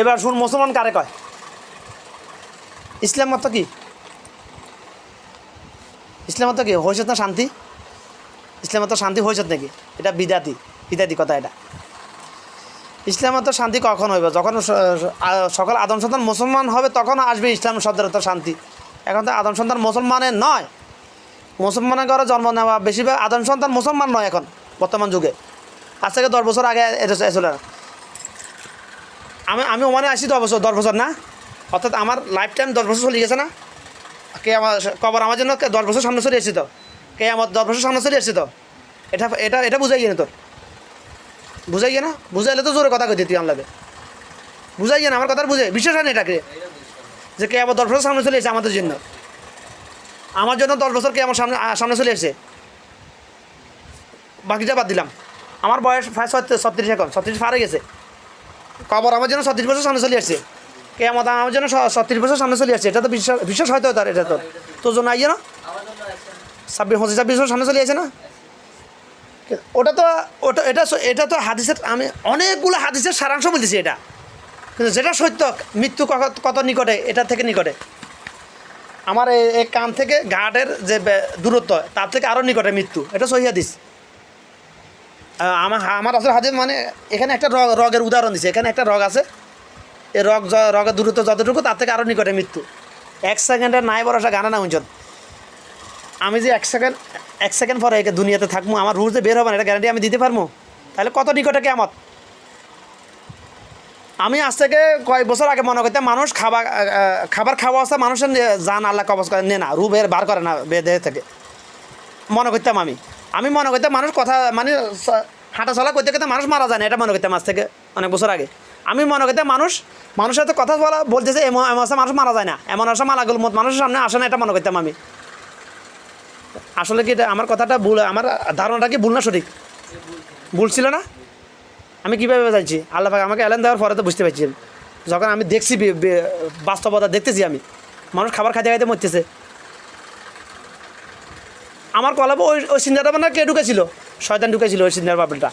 এবার শুন, মুসলমান কারে কয়? ইসলাম মত কি? ইসলাম মত কি? হয়েছে না শান্তি? ইসলামত শান্তি হয়েছে নাকি? এটা বিদাতি বিদাতি কথা এটা। ইসলামত শান্তি কখন হইবে? যখন সকল আদম সন্তান মুসলমান হবে, তখন আসবে ইসলাম শব্দের অর্থ শান্তি। এখন তো আদম সন্তান মুসলমানের নয়। মুসলমানের ঘরে জন্ম নেওয়া, বেশিরভাগ আদম সন্তান মুসলমান নয় এখন, বর্তমান যুগে। আজ থেকে দশ বছর আগে এটা এসেছিল না আমি আমি ওমানে আসি দশ বছর দশ বছর না? অর্থাৎ আমার লাইফ টাইম দশ বছর চলে গেছে না? কে আমার কবর আমার জন্য দশ বছর সামনে চলে এসেছি তো? কে আমার দশ বছর সামনে চলে এসেছি তো? এটা এটা এটা বুঝাই গিয়ে তোর। বুঝাই না? বুঝাইলে তো জোরে কথা কই তুই আনলাবে বুঝাই না? আমার কথা বুঝে বিশ্বাস হয় না এটাকে? যে কে আমার দশ বছর সামনে চলে এসেছে আমাদের জন্য। আমার জন্য দশ বছর কে আমার সামনে সামনে চলে এসেছে? বাকিটা বাদ দিলাম। আমার বয়স প্রায় ছত্রিশ এখন, ছত্রিশ পারে গেছে। কবর আমার জন্য ছত্রিশ বছর সামনে চলে আসছে। কে আমার আমার জন্য ছত্রিশ বছর সামনে চলে আসছে। এটা তো বিশ্বাস বিশ্বাস হয়তো তার, এটা তোর তোর জন্য আইয়ে না? ছাব্বিশ, পঁচিশ, ছাব্বিশ বছর সামনে চলে আসছে না? ওটা তো ওটা এটা এটা তো হাদিসের আমি অনেকগুলো হাদিসের সারাংশ বলতেছি এটা। কিন্তু যেটা সত্য, মৃত্যু কত- নিকটে, এটা থেকে নিকটে। আমার এই কান থেকে ঘাটের যে দূরত্ব, তার থেকে আরও নিকটে মৃত্যু। এটা সহি হাদিস। আমার আমার আসলে হাদিস মানে এখানে একটা রগ রগের উদাহরণ দিছে। এখানে একটা রগ আছে। এই রগ রগের দূরত্ব যতটুকু, তার থেকে আরও নিকটে মৃত্যু। এক সেকেন্ডের নাই ভরসা গানা না উঞ্চন আমি যে এক সেকেন্ড এক সেকেন্ড পরে একে দুনিয়াতে থাকব আমার রুল যে বের হবে না, এটা গ্যারান্টি আমি দিতে পারব তাহলে কত নিকটে কেমত আমি আজ থেকে কয়েক বছর আগে মনে করতাম, মানুষ খাবার খাবার খাওয়া অবস্থা মানুষের জান আল্লাহ কবজ করে, নে না রু বের বার করে না, বে দেহ থেকে। মনে করতাম আমি। আমি মনে করতাম মানুষ কথা মানে হাঁটা চলা করতে করতে মানুষ মারা যায় না, এটা মনে করতাম আজ থেকে অনেক বছর আগে। আমি মনে করতাম মানুষ, মানুষের সাথে কথা বলা বলতেছে এমন অবস্থা মানুষ মারা যায় না, এমন অবস্থা মালাগুলো মত মানুষের সামনে আসে না, এটা মনে করতাম আমি। আসলে কি এটা, আমার কথাটা ভুল, আমার ধারণাটা কি ভুল না সঠিক? ভুল ছিল না? আমি কীভাবে জানছি? আল্লাহ পাক আমাকে এলেন দেওয়ার পরে তো বুঝতে পারছি। যখন আমি দেখছি বাস্তবতা দেখতেছি আমি, মানুষ খাবার খাইতে খাইতে মরতেছে। আমার কলাবে ওই ওই সিন্ধাটা মানে কে ঢুকেছিল? শয়তান ঢুকেছিল ওই সিন্ধার বাবলটা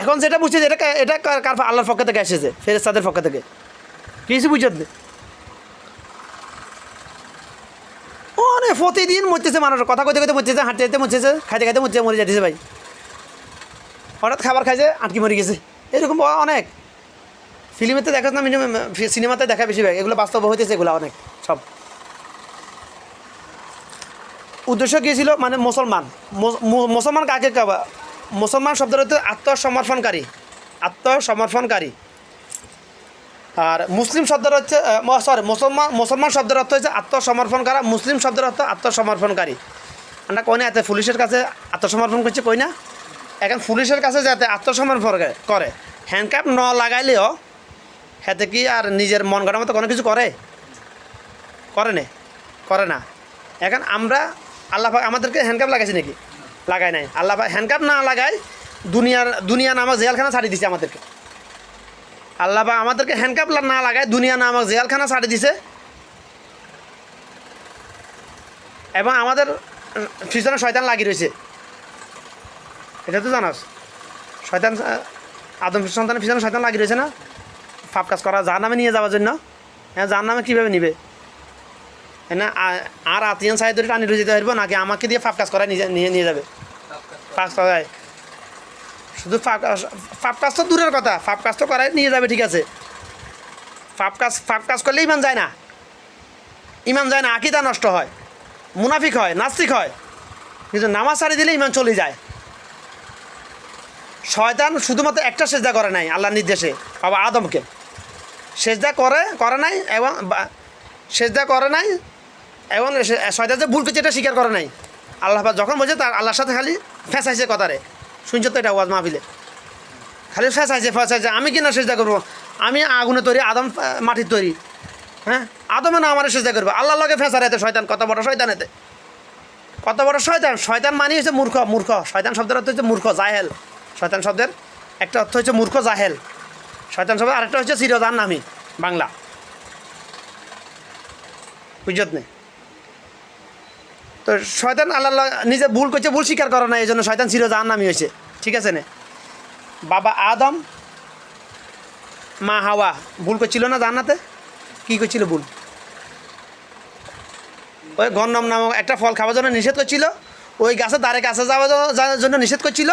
এখন যেটা বুঝছে এটা এটা কার আল্লাহর পক্ষ থেকে এসেছে ফেরেস্তাদের পক্ষ থেকে। কিছু বুঝত অনেক প্রতিদিন মরতেছে মানুষ। কথা কইতে কইতে মরতেছে, হাঁটতে হাঁটতে মরতেছে, খাইতে খাইতে মরছে মরে যাইতেছে ভাই। হঠাৎ খাবার খাইছে, আটকি মরে গেছে। এরকম অনেক। ফিল্মেতে দেখা না সিনেমাতে দেখা বেশিরভাগ এগুলো বাস্তব হইতেছে এগুলো অনেক, সব। উদ্দেশ্য কী ছিল? মানে মুসলমান। মুসলমান কাকে কাবা? মুসলমান শব্দের হচ্ছে আত্মসমর্পণকারী। আত্মসমর্পণকারী। আর মুসলিম শব্দের হচ্ছে সরি মুসলমান মুসলমান শব্দের অর্থ হচ্ছে আত্মসমর্পণ করা মুসলিম শব্দের অর্থ আত্মসমর্পণকারী। আমরা কই না এতে পুলিশের কাছে আত্মসমর্পণ করছে কই না এখন পুলিশের কাছে যাতে আত্মসমর্পণ করে- করে। হ্যান্ডকাপ ন লাগাইলেও হাতে কি আর নিজের মন গড়ার মতো কোনো কিছু করে? করে না করে না। এখন আমরা আল্লাহ আমাদেরকে হ্যান্ডকাপ লাগাইছে নাকি? লাগাই নাই। আল্লাহ হ্যান্ডকাপ না লাগাই দুনিয়ার দুনিয়া নামক জেলখানা ছাড়ি দিছে আমাদেরকে। আল্লাহ আমাদেরকে হ্যান্ডকাপ না লাগায় দুনিয়া নামক জেলখানা ছাড়ি দিছে। এবং আমাদের পিছনে শয়তান লাগিয়ে রয়েছে। এটা তো জানাস? শয়তান আদম সন্তানের পিছনে শয়তান লাগিয়ে রয়েছে না? পাপ কাজ করা যার নামে নিয়ে যাওয়ার জন্য। হ্যাঁ যার নামে কীভাবে নিবে? না, আ- আর আতিয়ান সাহেব ধরে টানি যেতে পারব, নাকি আমাকে দিয়ে ফাপ কাজ করায় নিয়ে নিয়ে যাবে? ফাপ করায়। শুধু ফাপ কাজ- ফাপ কাজ তো দূরের কথা, ফাপ কাজ তো করাই নিয়ে যাবে, ঠিক আছে। ফাপ কাজ ফাপ কাজ করলে ইমান যায় না। ইমান যায় না, আকিদা নষ্ট হয়। মুনাফিক হয়, নাস্তিক হয়। কিন্তু নামাজ সারি দিলে ইমান চলে যায়। শয়তান শুধুমাত্র একটা সেজদা করে নাই, আল্লাহর নির্দেশে, বাবা আদমকে। সেজদা করে করে নাই এবং সেজদা করে নাই এবং শয়তান যে ভুল করছে এটা স্বীকার করে নাই। আল্লাহ যখন বলছে তার আল্লাহর সাথে খালি ফেঁসাইছে কথারে। শুনছো তো এটা ওয়াজ মাহফিলে? খালি ফেঁসাইছে ফেঁসাইছে আমি কিনা সেজদা করব? আমি আগুনে তৈরি, আদম মাটির তৈরি। হ্যাঁ? আদমে না আমার সেজদা করব। আল্লাহ লগে ফেঁসা এতে, শয়তান, কত বড় শয়তান এতে। কত বড় শয়তান? শয়তান মানে হচ্ছে মূর্খ মূর্খ। শয়তান শব্দের অর্থ হচ্ছে মূর্খ, জাহেল। শয়তান শব্দের একটা অর্থ হচ্ছে মূর্খ, জাহেল। শয়তান শব্দের আরেকটা হচ্ছে চিরজান নামি বাংলা। বুঝত নেই? তো শয়তান আল্লাহ নিজে ভুল করছে, ভুল স্বীকার করে না এই জন্য শয়তান চিরজান নামি হয়েছে। ঠিক আছে না? বাবা আদম, মা হাওয়া, ভুল করছিল না জান্নাতে? কি করছিল ভুল? ওই গন্ডম নামক একটা ফল খাওয়ার জন্য নিষেধ করছিল, ওই গাছে দ্বারে গাছে যাওয়ার জন্য নিষেধ করছিল।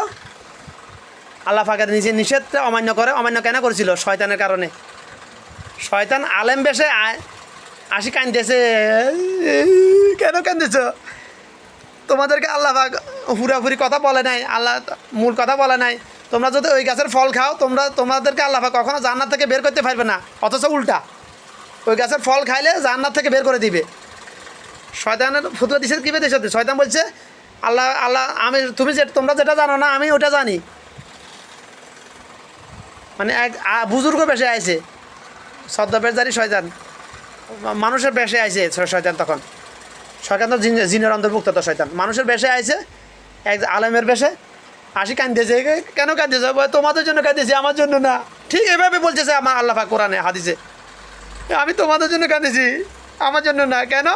আল্লাহ ফাঁকের নিজে নিষেধটা অমান্য করে, অমান্য কেন করেছিল? শয়তানের কারণে। শয়তান আলেম বেশে আয় আসি কান্দেছে কেন কান্দেছ? তোমাদেরকে আল্লাহ পাক হুরাহুরি কথা বলে নাই, আল্লাহ মূল কথা বলে নাই। তোমরা যদি ওই গাছের ফল খাও, তোমরা, তোমাদেরকে আল্লাহ কখনো জান্নাত থেকে বের করতে পারবে না, অথচ উল্টা। ওই গাছের ফল খাইলে জান্নাত থেকে বের করে দিবে। শয়তানের ফুতুয়া দিছে, কী দিয়েছে শয়তান বলছে, আল্লাহ আল্লাহ, আমি, তুমি যে, তোমরা যেটা জানো না, আমি ওটা জানি। মানে এক বুজুর্গ বেশে আইছে। সদ্যবেশধারী শয়তান। মা- মানুষের বেশে আইছে শয়তান তখন। শয়তান তো জিনের অন্তর্ভুক্ত তো শয়তান। মানুষের বেশে আইছে এক আলেমের বেশে। আসি কান্দিয়েছে এ- কেন কান্দিয়েছে বলে, তোমাদের জন্য কান্দিয়েছি আমার জন্য না। ঠিক এভাবে বলতেছে আমার আল্লাহ কোরআনে হাদিসে। আমি তোমাদের জন্য কাঁদিছি আমার জন্য না কেন?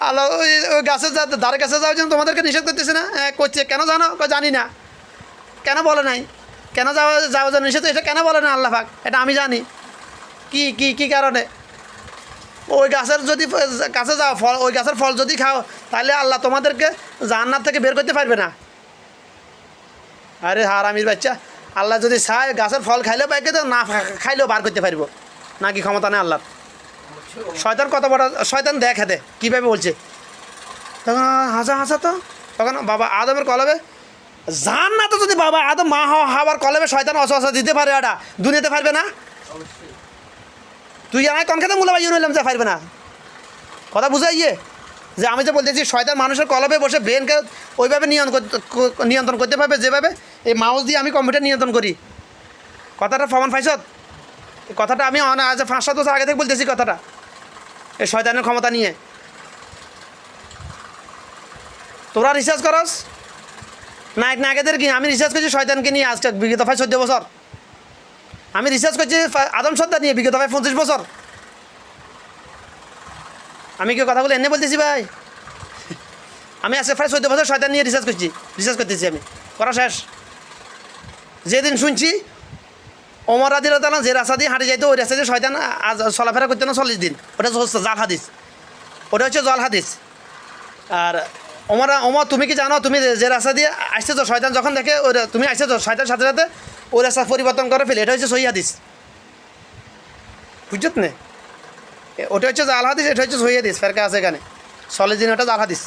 আল্লাহ ওই ওই গাছের যা ধারে গাছে যাওয়ার জন্য তোমাদেরকে নিষেধ করতেছে না? হ্যাঁ করছে। কেন জানো? জানি না। কেন বলে নাই? কেন যাওয়া জন্য নিষেধ? এটা কেন বলে না আল্লাহ পাক? এটা আমি জানি। কি কি কি কারণে? ওই গাছের যদি গাছে যাও, ফল ওই গাছের ফল যদি খাও, তাহলে আল্লাহ তোমাদেরকে জান্নাত থেকে বের করতে পারবে না। আরে হার আমির বাচ্চা, আল্লাহ যদি চায় গাছের ফল খাইলেও পাইকে তো না খাইলেও বার করতে পারব। নাকি ক্ষমতা নেই আল্লাহর। শয়তান কত বড় শয়তান দেখে দে কীভাবে বলছে। তখন হাসা হাসা তো, তখন বাবা আদমের কলবে জান না তো যদি বাবা আদম মা হওয়া হওয়ার কলবে শয়তান অসহসা দিতে পারে এটা দুনিয়াতে পারবে না? তুই আমায় কন খেতে মূল্য বাইয়ে নিলাম যে পারবে না। কথা বুঝাই ইয়ে যে আমি যে বলতেছি, শয়তান মানুষের কলবে বসে ব্রেনকে ওইভাবে নিয়ন্ত্রণ নিয়ন্ত্রণ করতে পারবে যেভাবে? এই মাউস দিয়ে আমি কম্পিউটার নিয়ন্ত্রণ করি। কথাটা ফমান ফাইসত কথাটা আমি আজ পাঁচ সাত বছর আগে থেকে বলতেছি কথাটা। এই শয়তানের ক্ষমতা নিয়ে। তোরা রিসার্চ করস? নায়ক নায়কেদের কি? আমি রিসার্চ করছি শয়তানকে নিয়ে আজকে বিগত ভাই চোদ্দ বছর। আমি রিসার্চ করছি আদম সত্তা নিয়ে বিগত ভাই পঁচিশ বছর। আমি কি কথাগুলো এনে বলতেছি ভাই? আমি আজকে প্রায় চোদ্দ বছর শয়তান নিয়ে রিসার্চ করছি রিসার্চ করতেছি আমি। করা শেষ। যেদিন শুনছি, ওমর রাদির তালা যে রাস্তা দিয়ে হাঁটে যাইতো, ওই রাস্তা দিয়ে শয়তান আজ চলাফেরা করতে না চল্লিশ দিন, ওটা হচ্ছে জাল হাদিস। ওটা হচ্ছে জল হাদিস। আর ওমর ওমর, তুমি কি জানো, তুমি যে রাস্তা দিয়ে আসতেছো, শয়তান যখন দেখে ওই তুমি আসতেছো শয়তান সাথে সাথে ওই রাস্তা পরিবর্তন করে ফেলে। এটা হচ্ছে সহি হাদিস। বুঝছত নে? ওটা হচ্ছে জাল হাদিস, এটা হচ্ছে সহি হাদিস, ফেরকা আছে এখানে। দিন ওটা জাল হাদিস।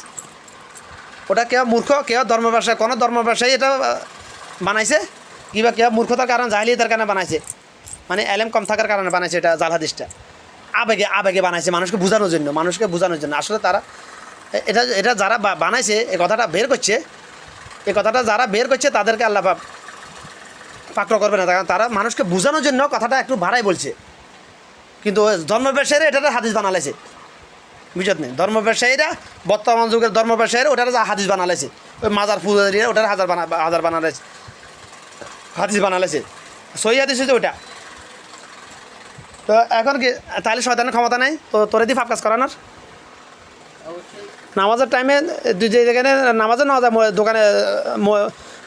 ওটা কেউ মূর্খ, কেউ ধর্ম ব্যবসায় কোনো ধর্ম ব্যবসায়ী এটা বানাইছে? কিংবা কেউ মূর্খতার কারণে, জাহিলিয়তার কারণে বানাইছে? মানে এলেম কম থাকার কারণে বানাইছে এটা জাল হাদিসটা। আবেগে আবেগে বানাইছে মানুষকে বোঝানোর জন্য, মানুষকে বোঝানোর জন্য। আসলে তারা এটা এটা যারা বানাইছে এই কথাটা বের করছে এই কথাটা যারা বের করছে, তাদেরকে আল্লাহ পাক পাকড় করবে না। কারণ তারা মানুষকে বোঝানোর জন্য কথাটা একটু ভাড়াই বলছে। কিন্তু ওই ধর্ম ব্যবসায়ীরা এটাতে হাদিস বানালাইছে। বুঝত নেই ধর্ম ব্যবসায়ীরা বর্তমান যুগের ধর্ম ব্যবসায়ীরা ওটার হাদিস বানালাইছে। ওই মাজার পূজারীরা ওটার হাজার বানা, হাজার বানালাইছে। হাদিস বানালাইছে। সহি হাদিস হচ্ছে ওটা তো এখন কি, তাহলে শয়তানের ক্ষমতা নাই? তো তোরে দিয়ে ফাপ কাজ করানোর? নামাজের টাইমে তুই যে যেখানে নামাজে নেওয়া যায় দোকানে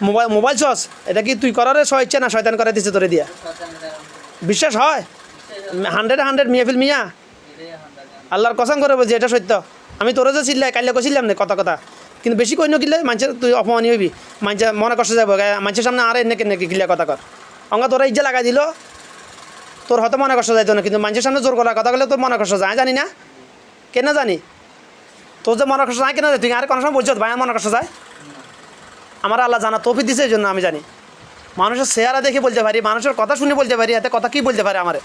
মোবাইল মোবাইল চস, এটা কি তুই করারে সহ ইচ্ছে না শয়তান করে দিচ্ছে তোরে দিয়া? বিশ্বাস হয়? হান্ড্রেড হান্ড্রেড মিয়াফিল মিয়া। আল্লাহর কসম করে বলছি, এটা সত্য। আমি তোরে যে চিল্লাই, কাইলে কছিলাম না, কথা কথা। কিন্তু বেশি কই কিনলে মানুষের তুই অপমানি হইবি। মানুষে মনে কষ্ট যাব মানুষের সামনে আর এনে কেনে কিল্লা কথা কর। অঙ্গা তোরা ইজ্জা লাগাই দিল। তোর হয়তো মনে কষ্ট যাইতো না, কিন্তু মানুষের সামনে জোর করার কথা বলে তোর মনে কষ্ট যায়। জানি না। কেন জানি? তোর যে মনে কষ্ট যায় কেন তুই আর কোনো সময় বলছো ভাই মনে কষ্ট যায়। আমার আল্লাহ জানা তফি দিছে এই জন্য আমি জানি। মানুষের চেহারা দেখে বলতে পারি, মানুষের কথা শুনে বলতে পারি, এতে কথা কি বলতে পারে আমার?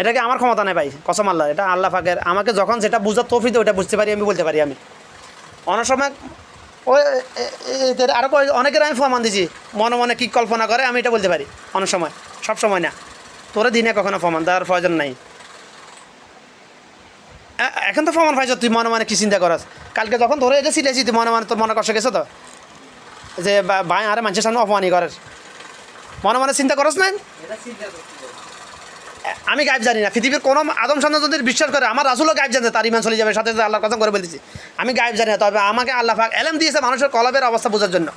এটাকে আমার ক্ষমতা নেই ভাই? কসম আল্লাহ, এটা আল্লাহ ফাঁকের আমাকে যখন যেটা বুঝার তৌফিক ওটা বুঝতে পারি, আমি বলতে পারি আমি। অনেক সময় ওই আরও অনেকের আমি প্রমাণ দিছি, মনে মনে কী কল্পনা করে, আমি এটা বলতে পারি। অনেক সময়, সব সময় না। তোরা দিনে কখনো প্রমাণ দেওয়ার প্রয়োজন নাই। এখন তো প্রমাণ পাইছ তুই মনে মনে কি চিন্তা করস কালকে যখন ধরে এটা সিলেছি তুই মনে মনে তোর মনে কষ্ট গেছে তো? যে ভাই আরে মানুষের সামনে অপমানি করার। মনে মনে চিন্তা করস না আমি গাইব জানি না পৃথিবীর কোনো আদম সন্তান যদি বিশ্বাস করে আমার রাসুলও গাইব জানে তার ইমান চলে যাবে সাথে সাথে আল্লাহর কথা করে বলতেছি। আমি গাইব জানি না তবে আমাকে আল্লাহ পাক এলেম দিয়েছে মানুষের কলবের অবস্থা বোঝার জন্য।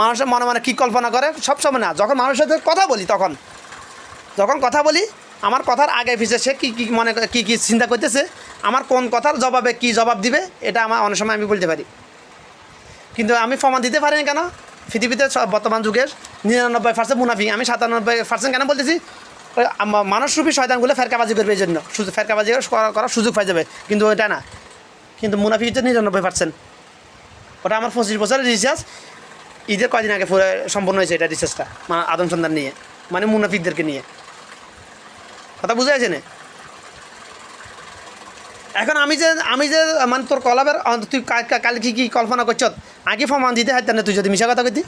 মানুষের মনে মনে কী কল্পনা করে? সব সময় না যখন মানুষের সাথে কথা বলি তখন। যখন কথা বলি আমার কথার আগে পিছিয়ে সে কী কী মনে কী কী চিন্তা করতেছে? আমার কোন কথার জবাবে কী জবাব দিবে, এটা আমার অনেক সময় আমি বলতে পারি। কিন্তু আমি প্রমাণ দিতে পারি না কেন? পৃথিবীতে বর্তমান যুগের নিরানব্বই পার্সেন্ট মুনাফি। আমি সাতানব্বই পার্সেন্ট কেন বলতেছি? মানুষরূপী শয়তানগুলো ফেরকাবাজি করবে এই জন্য। ফেরকাবাজি করার সুযোগ পাই যাবে। কিন্তু ওইটা না। কিন্তু মুনাফি হচ্ছে নিরানব্বই পার্সেন্ট ওটা আমার পঁচিশ বছরের রিসার্চ ঈদের কয়দিন আগে পুরো সম্পূর্ণ হয়েছে এটা মানে আদম সন্ধান নিয়ে মানে মুনাফিকদেরকে নিয়ে। কথা বুঝে আছে না? এখন আমি যে আমি যে মানে তোর কলাবের তুই কাল কি কি কল্পনা করছ? আগে প্রমাণ দিতে হয় তুই যদি মিশা কথা কইতি।